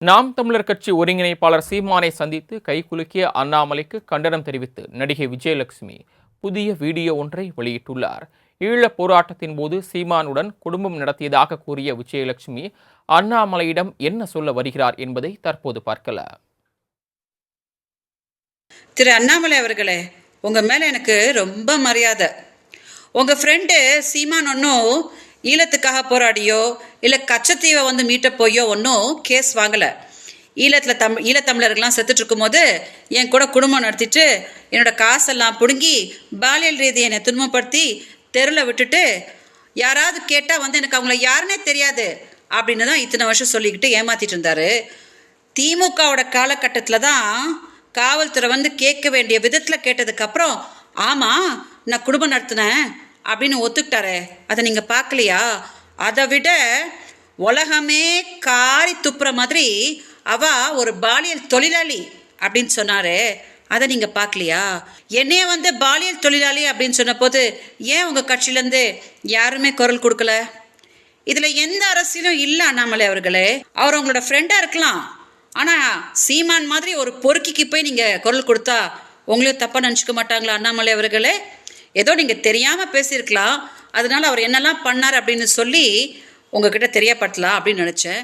நாம் தமிழர் கட்சி ஒருங்கிணைப்பாளர் சீமானை சந்தித்து கைகுலுக்கிய அண்ணாமலைக்கு கண்டனம் தெரிவித்து நடிகை விஜயலட்சுமி புதிய வீடியோ ஒன்றை வெளியிட்டுள்ளார். ஈழப் போராட்டத்தின் போது சீமானுடன் குடும்பம் நடத்தியதாக கூறிய விஜயலட்சுமி அண்ணாமலையிடம் என்ன சொல்ல வருகிறார் என்பதை தற்போது பார்க்கல. திரு அண்ணாமலை அவர்களே உங்கள் மேலே எனக்கு ரொம்ப மரியாதை. உங்கள் ஃப்ரெண்டு சீமான் ஒன்னும் ஈழத்துக்காக போராடியோ இல்லை கச்சத்தீவை வந்து மீட்ட போயோ ஒன்றும் கேஸ் வாங்கலை. ஈழத்தில் தம் ஈழத்தமிழர்கள்லாம் செத்துட்டு இருக்கும்போது என் கூட குடும்பம் நடத்திட்டு என்னோட காசெல்லாம் பிடுங்கி பாலியல் ரீதியை என்னை துன்பப்படுத்தி தெருவில் விட்டுட்டு யாராவது கேட்டால் வந்து எனக்கு அவங்கள யாருன்னே தெரியாது அப்படின்னு தான் இத்தனை வருஷம் சொல்லிக்கிட்டு ஏமாத்திட்டு இருந்தாரு. திமுகவோட காலகட்டத்தில் தான் காவல்துறை வந்து கேட்க வேண்டிய விதத்தில் கேட்டதுக்கப்புறம் ஆமாம் நான் குடும்பம் நடத்தினேன் அப்படின்னு ஒத்துக்கிட்டாரே. அதை நீங்கள் பார்க்கலையா? அதை விட உலகமே காரி துப்புற மாதிரி அவ ஒரு பாலியல் தொழிலாளி அப்படின்னு சொன்னாரே. அதை நீங்கள் பார்க்கலையா? என்னைய வந்து பாலியல் தொழிலாளி அப்படின்னு சொன்னபோது ஏன் உங்கள் கட்சியிலேருந்து யாருமே குரல் கொடுக்கல? இதில் எந்த அரசியலும் இல்லை அண்ணாமலை அவர்களே. அவர் உங்களோட ஃப்ரெண்டாக இருக்கலாம். ஆனால் சீமான் மாதிரி ஒரு பொறுக்கிக்கு போய் நீங்கள் குரல் கொடுத்தா உங்களையும் தப்பாக நினச்சிக்க மாட்டாங்களா அண்ணாமலை அவர்களே? ஏதோ நீங்கள் தெரியாமல் பேசியிருக்கலாம். அதனால அவர் என்னெல்லாம் பண்ணார் அப்படின்னு சொல்லி உங்ககிட்ட தெரியப்பட்டலாம் அப்படின்னு நினச்சேன்.